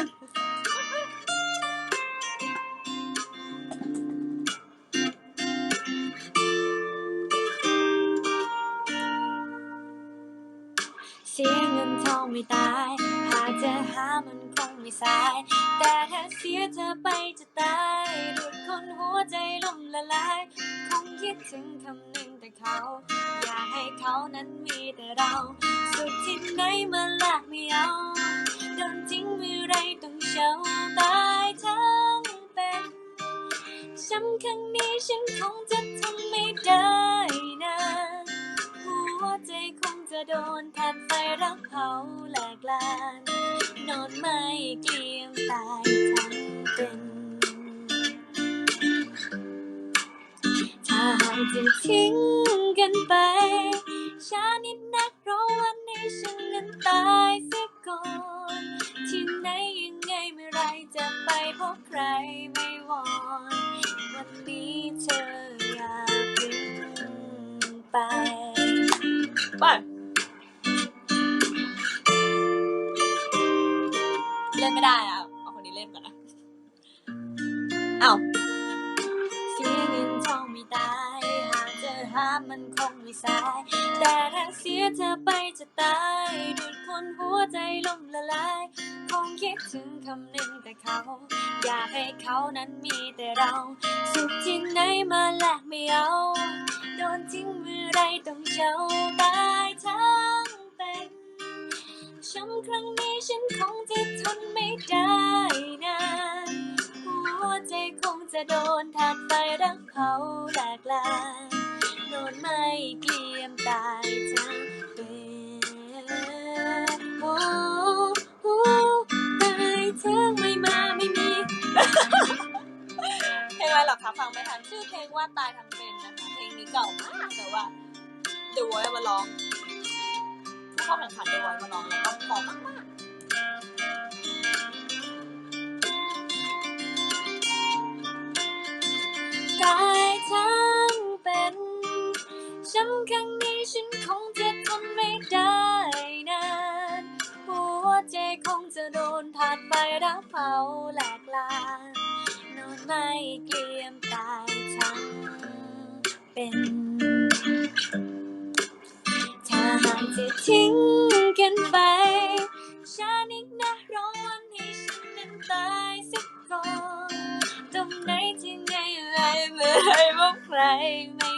นเสียเงินทองไม่ตาย หากจะหามันคงไม่สาย แต่ถ้าเสียเธอไปจะตายหลุดคนหัวใจล่มละลาย คงคิดถึงคำหนึ่งแต่เขา อย่าให้เขานั้นมีแต่เรา สุดที่ไหนมาลากไม่เอาโดนทิ้งำครั้งนี้ฉันคงจะทำไม่ได้นะหัวใจคงจะโดนทานไฟรักเผาแหลกลาน นอนไม่เกลียมตายทั้งเป็น ถ้าหากจะทิ้งกันไป ช้านิดนักเพราะวันนี้ฉันนั้นตายเสียก่อน ที่ไหนยังไงเมื่อไรจะไปพบใครไม่วอน วันนี้เธออย่าพึ่งไป ไป เล่นไม่ได้อะ เอาคนนี้เล่นก่อนนะ เอ้าากเจอหามันคงไม่สาย แต่ถ้าเสียเธอไปจะตาย ดูดคนหัวใจล่มละลาย คงคิดถึงคำหนึ่งแต่เขา อยากให้เขานั้นมีแต่เรา สุขที่ไหนมาแลกไม่เอา โดนทิ้งเมื่อไรต้องเช้าตายทั้งเป็นช้ำครั้งนี้ฉันคงจะทนไม่ได้นานหัวใจคงจะโดนทานไฟรักเผาแหลกลานโด นไม่เกลียมตายทั้งเป็นโอ้โอ้ตายทั้งไม่มาไม่มีเพลงอะไรหรอคะฟังไม่ทันชื่อเพลงว่าตายทั้งเป็นนะคะเพลงนี้เก่ามากแต่ว่า The Voice มาร้องผู้เข้าแข่งขัน The Voice มาร้องแล้วก็พอมากม ช้ำครั้งนี้ฉันคงจะทนไม่ได้นานหัวใจคงจะโดนทานไฟรักเผาแหลกลานนอนไม่เกลียมตายทั้งเป็นถ้าหากจะทิ้งกันไปช้านิดนะรอวันให้ฉันนั้นตายสักก่อนตรงไหนที่ไหนอะไรเมื่อไรว่าใครไม่